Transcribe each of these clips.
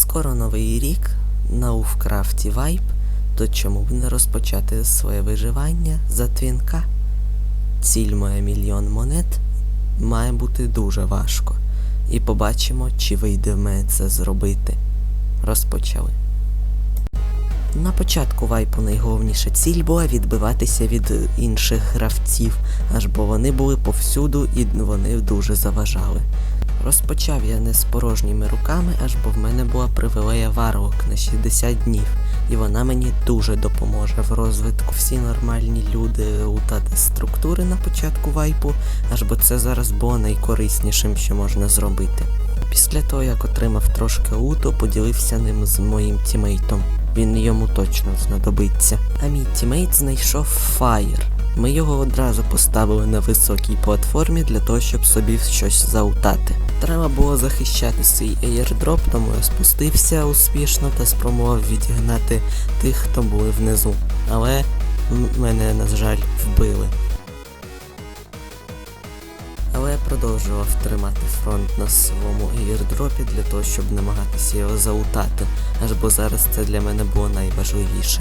Скоро новий рік на Уфкрафті Вайп, то чому б не розпочати своє виживання за твінка? Ціль моя мільйон монет має бути дуже важко. І побачимо, чи вийде мене це зробити. Розпочали. На початку вайпу найголовніша ціль була відбиватися від інших гравців, аж бо вони були повсюду і вони дуже заважали. Розпочав я не з порожніми руками, аж бо в мене була привілея варлок на 60 днів, і вона мені дуже допоможе в розвитку. Всі нормальні люди лутати структури на початку вайпу, аж бо це зараз було найкориснішим, що можна зробити. Після того, як отримав трошки луту, поділився ним з моїм тімейтом. Він йому точно знадобиться. А мій тімейт знайшов фаєр. Ми його одразу поставили на високій платформі для того, щоб собі щось заутати. Треба було захищати свій аєрдроп, тому я спустився успішно та спробував відігнати тих, хто були внизу. Але мене, на жаль, вбили. Але я продовжував тримати фронт на своєму аєрдропі для того, щоб намагатися його заутати, аж бо зараз це для мене було найважливіше.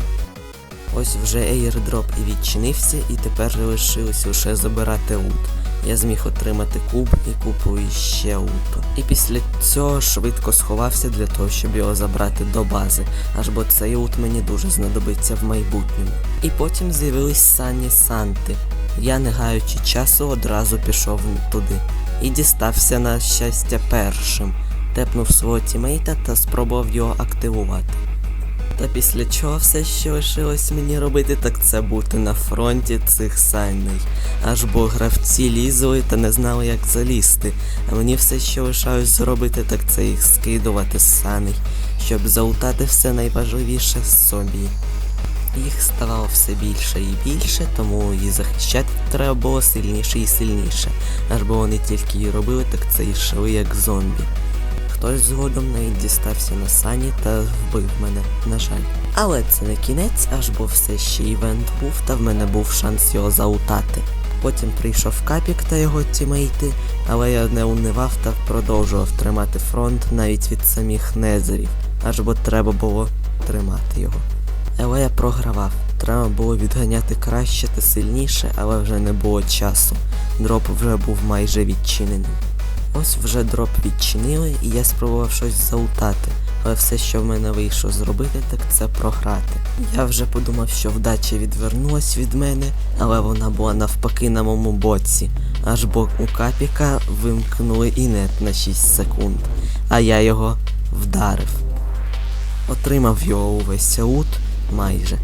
Ось вже аєрдроп і відчинився, і тепер лишилось лише забирати лут. Я зміг отримати куб і купу іще луту. І після цього швидко сховався для того, щоб його забрати до бази, аж бо цей лут мені дуже знадобиться в майбутньому. І потім з'явились сані Санти. Я, не гаючи часу, одразу пішов туди і дістався на щастя першим, тепнув свого тімейта та спробував його активувати. Та після чого все, що лишилось мені робити, так це бути на фронті цих саней. Аж бо гравці лізли та не знали, як залізти. А мені все, що лишалось зробити, так це їх скидувати з саней, щоб заутати все найважливіше собі. Їх ставало все більше і більше, тому і захищати треба було сильніше і сильніше. Аж бо вони тільки і робили, так це йшли як зомбі. Хтось згодом навіть дістався на сані та вбив мене, на жаль. Але це не кінець, аж бо все ще івент був, та в мене був шанс його заутати. Потім прийшов Капік та його тімейти, але я не унивав та продовжував тримати фронт навіть від самих незерів, аж бо треба було тримати його. Але я програвав. Треба було відганяти краще та сильніше, але вже не було часу. Дроп вже був майже відчинений. Ось вже дроп відчинили, і я спробував щось заутати, але все, що в мене вийшло зробити, так це програти. Я вже подумав, що вдача відвернулась від мене, але вона була навпаки на моєму боці. Аж бо у капіка вимкнули інет на 6 секунд, а я його вдарив. Отримав його увесь аут майже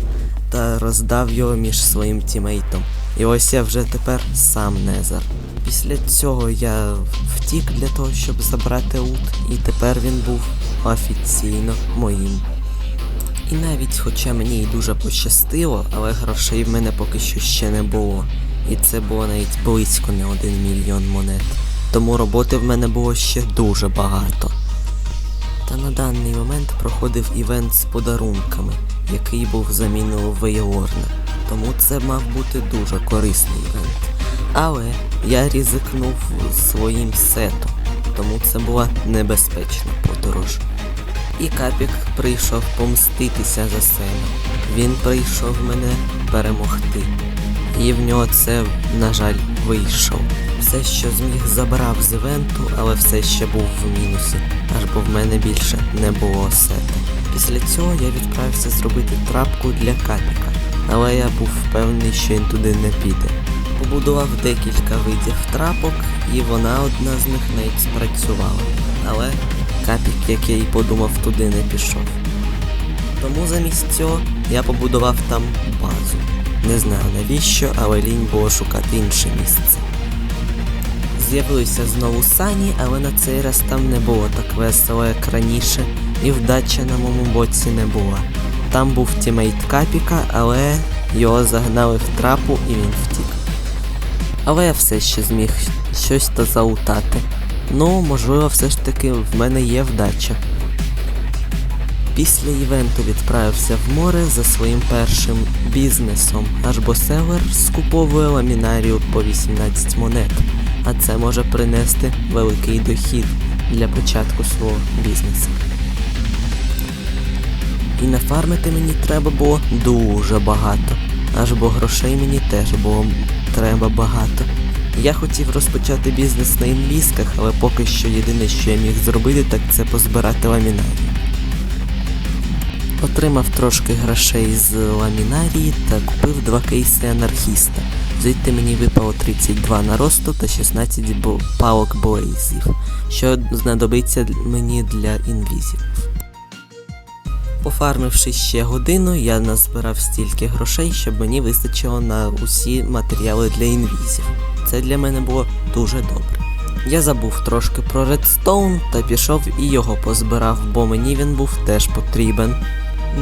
та роздав його між своїм тімейтом. І ось я вже тепер сам Незер. Після цього я втік для того, щоб забрати ут, і тепер він був офіційно моїм. І навіть хоча мені й дуже пощастило, але грошей в мене поки що ще не було. І це було навіть близько не один мільйон монет. Тому роботи в мене було ще дуже багато. Та на даний момент проходив івент з подарунками, який був заміною Вейлорна. Тому це мав бути дуже корисний івент. Але я ризикнув своїм сетом, тому це була небезпечна подорож. І Капік прийшов помститися за себе. Він прийшов мене перемогти. І в нього це, на жаль, вийшов. Все, що зміг, забрав з івенту, але все ще був в мінусі, аж бо в мене більше не було сета. Після цього я відправився зробити трапку для Капіка, але я був впевнений, що він туди не піде. Побудував декілька видів трапок, і вона одна з них навіть спрацювала. Але Капік, як я й подумав, туди не пішов. Тому замість цього я побудував там базу. Не знаю навіщо, але лінь було шукати інше місце. З'явилися знову сані, але на цей раз там не було так весело, як раніше, і вдача на моєму боці не була. Там був тімейт Капіка, але його загнали в трапу і він втік. Але я все ще зміг щось та заутати. Ну, можливо, все ж таки в мене є вдача. Після івенту відправився в море за своїм першим бізнесом, аж бо селер скуповує ламінарію по 18 монет, а це може принести великий дохід для початку свого бізнесу. І нафармити мені треба було дуже багато. Аж бо грошей мені теж було треба багато. Я хотів розпочати бізнес на інвізках, але поки що єдине, що я міг зробити, так це позбирати ламінарії. Отримав трошки грошей з ламінарії та купив два кейси анархіста. Звідти мені випало 32 наросту та 16 палок блейзів, що знадобиться мені для інвізів. Пофармивши ще годину, я назбирав стільки грошей, щоб мені вистачило на усі матеріали для інвізів. Це для мене було дуже добре. Я забув трошки про редстоун та пішов і його позбирав, бо мені він був теж потрібен.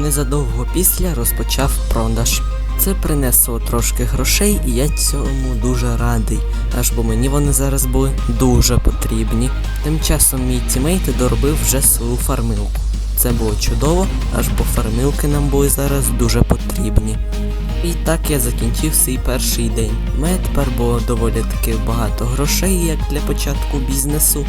Незадовго після розпочав продаж. Це принесло трошки грошей, і я цьому дуже радий, аж бо мені вони зараз були дуже потрібні. Тим часом мій тімейт доробив вже свою фармилку. Це було чудово, аж бо фармилки нам були зараз дуже потрібні. І так я закінчив свій перший день. У мене тепер було доволі таки багато грошей, як для початку бізнесу,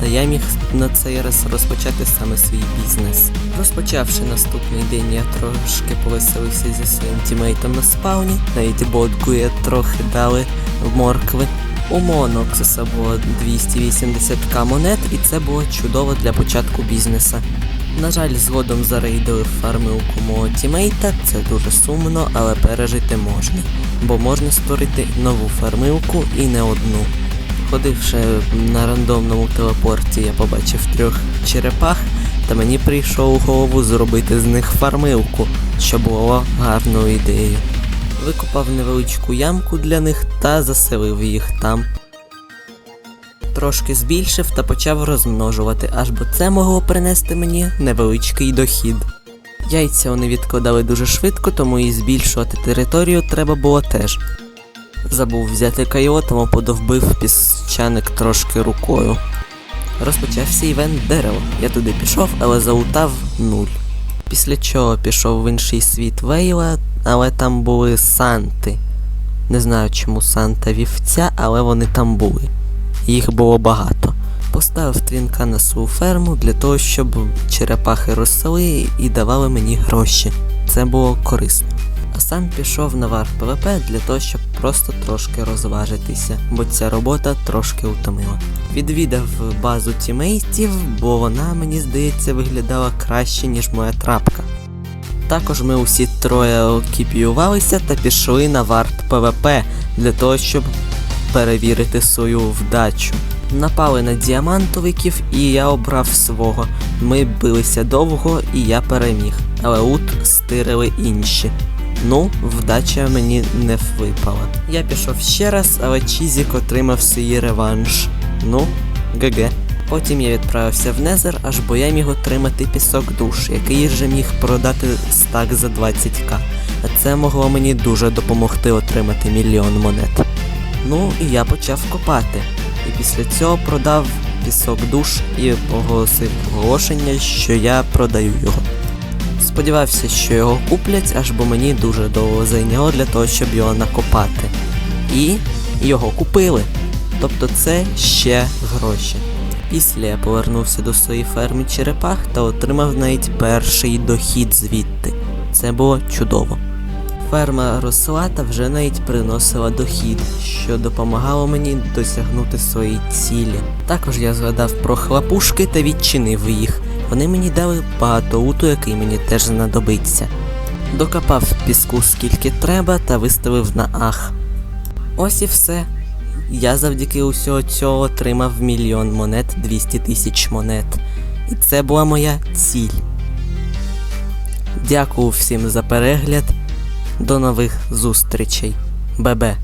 та я міг на цей раз розпочати саме свій бізнес. Розпочавши наступний день, я трошки повеселився зі своїм тімейтом на спауні, навіть бодку я трохи дали в моркви. У Моноксиса було 280к монет, і це було чудово для початку бізнеса. На жаль, згодом зарейдили фармилку мого тімейта, це дуже сумно, але пережити можна, бо можна створити нову фармилку і не одну. Ходивши на рандомному телепорті, я побачив трьох черепах, та мені прийшов у голову зробити з них фармилку, що було гарною ідеєю. Викопав невеличку ямку для них та заселив їх там. Трошки збільшив та почав розмножувати, аж бо це могло принести мені невеличкий дохід. Яйця вони відкладали дуже швидко, тому і збільшувати територію треба було теж. Забув взяти кайо, тому подовбив піщаник трошки рукою. Розпочався івент дерево. Я туди пішов, але залутав нуль. Після чого пішов в інший світ Вейла, але там були санти. Не знаю, чому санта вівця, але вони там були. Їх було багато. Поставив твінка на свою ферму для того, щоб черепахи росли і давали мені гроші. Це було корисно. А сам пішов на вар ПВП для того, щоб просто трошки розважитися, бо ця робота трошки утомила. Відвідав базу тімейтів, бо вона, мені здається, виглядала краще, ніж моя трапка. Також ми усі троє окіпіювалися та пішли на варт ПВП для того, щоб перевірити свою вдачу. Напали на діамантовиків і я обрав свого. Ми билися довго і я переміг, але ут стирили інші. Ну, вдача мені не випала. Я пішов ще раз, але Чізік отримав свій реванш. Ну, ГГ. Потім я відправився в Незер, аж бо я міг отримати пісок душ, який вже міг продати стак за 20к. А це могло мені дуже допомогти отримати мільйон монет. Ну і я почав копати. І після цього продав пісок душ і оголосив оголошення, що я продаю його. Сподівався, що його куплять, аж бо мені дуже довго зайняло для того, щоб його накопати. І його купили. Тобто це ще гроші. Після я повернувся до своєї ферми черепах та отримав навіть перший дохід звідти. Це було чудово. Ферма росла та вже навіть приносила дохід, що допомагало мені досягнути своєї цілі. Також я згадав про хлопушки та відчинив їх. Вони мені дали багато уту, який мені теж знадобиться. Докопав піску скільки треба та виставив на ах. Ось і все. Я завдяки усього цього отримав мільйон монет 200 тисяч монет. І це була моя ціль. Дякую всім за перегляд. До нових зустрічей. Бебе.